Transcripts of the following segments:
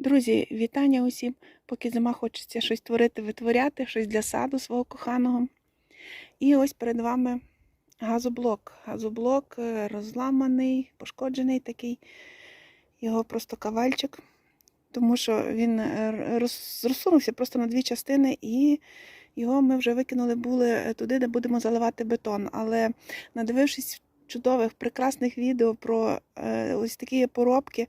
Друзі, вітання усім. Поки зима хочеться щось творити, витворяти, щось для саду свого коханого. І ось перед вами газоблок. Газоблок е, розламаний, пошкоджений такий. Його просто кавальчик, тому що він е, розсунувся просто на дві частини, і його ми вже викинули були туди, де будемо заливати бетон. Але надивившись чудових, прекрасних відео про е, ось такі поробки е,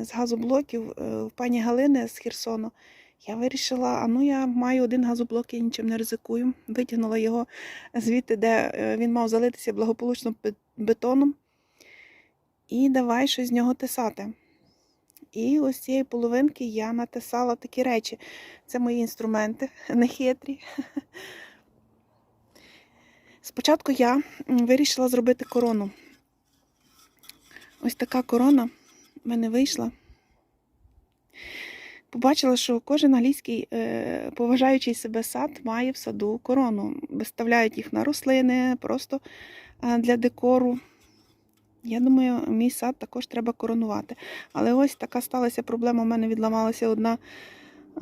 з газоблоків е, в пані Галини з Херсону, я вирішила, а ну я маю один газоблок, я нічим не ризикую. Витягнула його звідти, де е, він мав залитися благополучно бетоном. І давай щось з нього тесати. І ось цієї половинки я натисала такі речі. Це мої інструменти, нехитрі. Спочатку я вирішила зробити корону. Ось така корона в мене вийшла. Побачила, що кожен англійський е, поважаючий себе сад має в саду корону. Виставляють їх на рослини, просто е, для декору. Я думаю, мій сад також треба коронувати. Але ось така сталася проблема. У мене відламалася одна,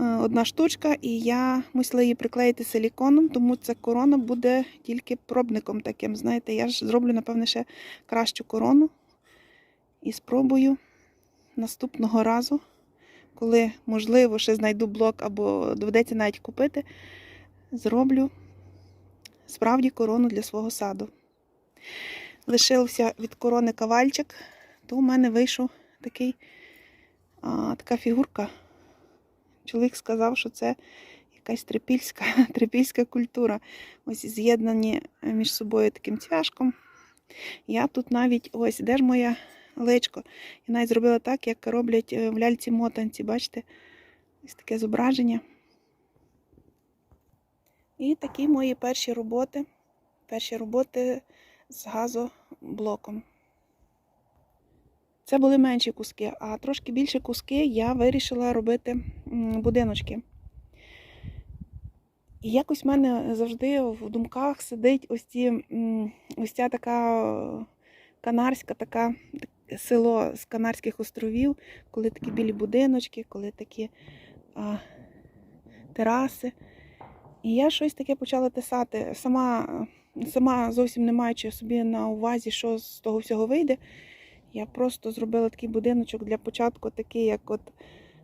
е, одна штучка, і я мусила її приклеїти силіконом, тому ця корона буде тільки пробником таким. Знаєте, я ж зроблю, напевне, ще кращу корону. І спробую наступного разу, коли, можливо, ще знайду блок або доведеться навіть купити, зроблю справді корону для свого саду. Лишився від корони кавальчик, то у мене вийшов такий, а, така фігурка. Чоловік сказав, що це якась трипільська, трипільська культура. Ось з'єднані між собою таким цвяшком. Я тут навіть ось, де ж моя личко? Я навіть зробила так, як роблять е, в ляльці мотанці, бачите? Ось таке зображення. І такі мої перші роботи. Перші роботи з газоблоком. Це були менші куски, а трошки більші куски я вирішила робити будиночки. І якось в мене завжди в думках сидить ось, ці, ось ця така е, канарська, така так- село з Канарських островів, коли такі білі будиночки, коли такі а, тераси. І я щось таке почала писати. Сама, сама зовсім не маючи собі на увазі, що з того всього вийде. Я просто зробила такий будиночок для початку, такий, як от,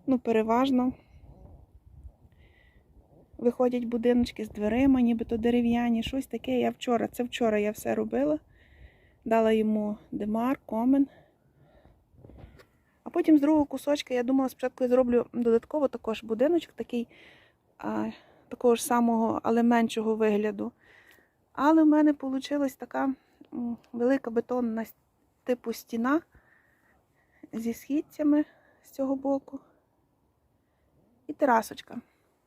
ну, переважно. Виходять будиночки з дверима, нібито дерев'яні, щось таке. Я вчора, це вчора я все робила. Дала йому демар, комен. Потім з другого кусочка я думала, спочатку я зроблю додатково також будиночок, такий а, такого ж самого, але меншого вигляду. Але в мене вийшла така велика бетонна типу стіна зі східцями з цього боку. І терасочка.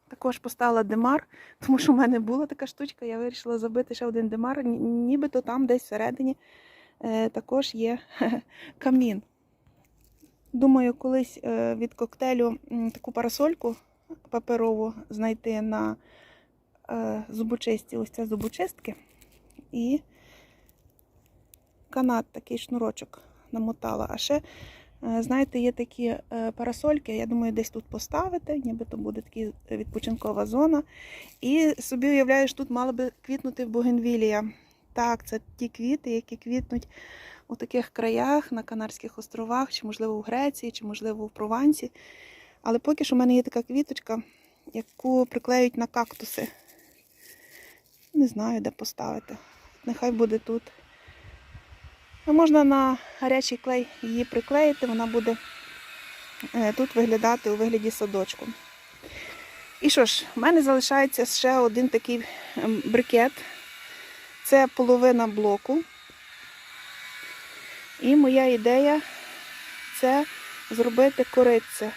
Також поставила демар, тому що в мене була така штучка, я вирішила забити ще один демар, нібито там десь всередині е, також є камін. Думаю, колись е, від коктейлю таку парасольку паперову знайти на е, зубочисті, ось це зубочистки. І канат, такий шнурочок намотала. А ще, е, знаєте, є такі парасольки, я думаю, десь тут поставити, нібито буде така відпочинкова зона. І собі уявляєш, тут мала би квітнути бугенвілія. Так, це ті квіти, які квітнуть у таких краях на Канарських островах, чи, можливо, в Греції, чи, можливо, в Провансі. Але поки що в мене є така квіточка, яку приклеюють на кактуси. Не знаю, де поставити. Нехай буде тут. Ну, можна на гарячий клей її приклеїти, вона буде е, тут виглядати у вигляді садочку. І що ж, в мене залишається ще один такий ем, брикет. Це половина блоку. І моя ідея це зробити корице.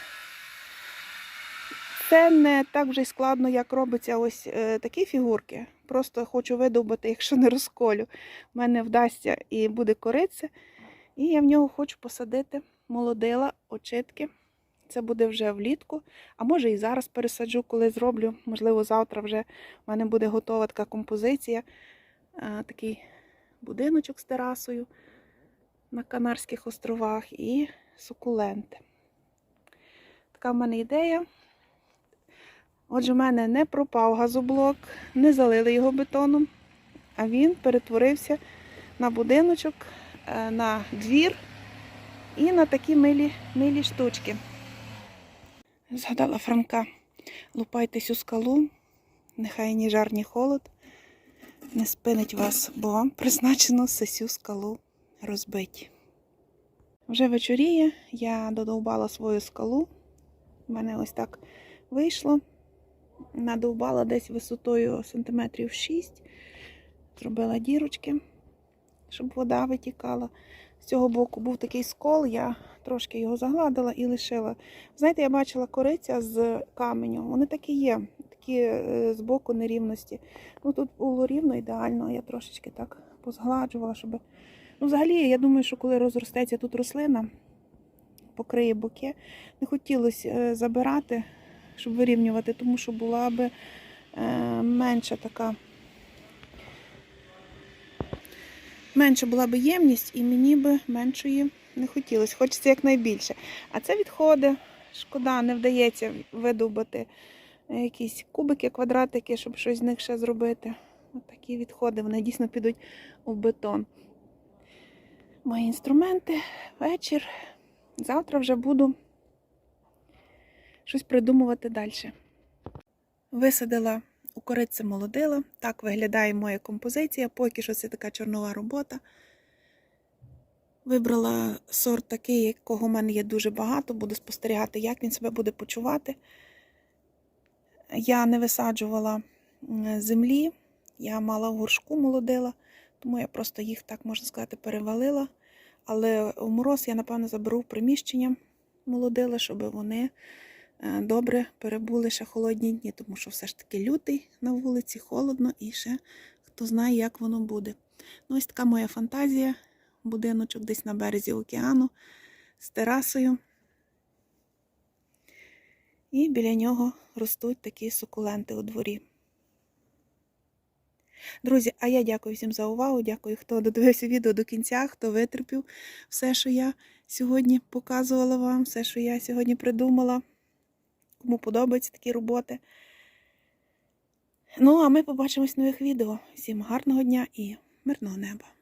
Це не так вже складно, як робиться ось е, такі фігурки. Просто хочу видовбати, якщо не розколю. У мене вдасться і буде кориця. І я в нього хочу посадити молодила, очитки. Це буде вже влітку. А може і зараз пересаджу, коли зроблю. Можливо, завтра вже в мене буде готова така композиція. Е, Такий будиночок з терасою на Канарських островах і сукуленти. така в мене ідея. Отже, в мене не пропав газоблок, не залили його бетоном, а він перетворився на будиночок, е, на двір і на такі милі, милі штучки. Згадала Франка, лупайте цю скалу, нехай ні жар, ні холод не спинить вас, бо вам призначено сесю скалу розбити. Вже вечоріє, я додовбала свою скалу. У мене ось так вийшло. Надовбала десь висотою сантиметрів 6. Зробила дірочки, щоб вода витікала. З цього боку був такий скол, я трошки його загладила і лишила. Знаєте, я бачила кориця з каменю. Вони такі є, такі е, з боку нерівності. Ну тут було рівно, ідеально. Я трошечки так позгладжувала, щоб. Ну, взагалі, я думаю, що коли розростеться тут рослина, покриє боки, не хотілося е, забирати, щоб вирівнювати, тому що була би е, менша така. Менша була би ємність, і мені би меншої не хотілося. Хочеться якнайбільше. А це відходи. Шкода, не вдається видобути якісь кубики, квадратики, щоб щось з них ще зробити. От такі відходи, вони дійсно підуть у бетон. Мої інструменти, вечір. Завтра вже буду щось придумувати далі. Висадила у кориці молодила. Так виглядає моя композиція. Поки що це така чорнова робота. Вибрала сорт такий, якого в мене є дуже багато. Буду спостерігати, як він себе буде почувати. Я не висаджувала землі, я мала в горшку молодила, тому я просто їх, так можна сказати, перевалила. Але у мороз я, напевно, заберу в приміщення молодила, щоб вони е, добре перебули ще холодні дні, тому що все ж таки лютий на вулиці, холодно і ще хто знає, як воно буде. Ну, ось така моя фантазія. Будиночок десь на березі океану з терасою. І біля нього ростуть такі сукуленти у дворі. Друзі, а я дякую всім за увагу. Дякую, хто додивився відео до кінця, хто витерпів все, що я сьогодні показувала вам, все, що я сьогодні придумала. Кому подобаються такі роботи. Ну, а ми побачимось в нових відео. Всім гарного дня і мирного неба!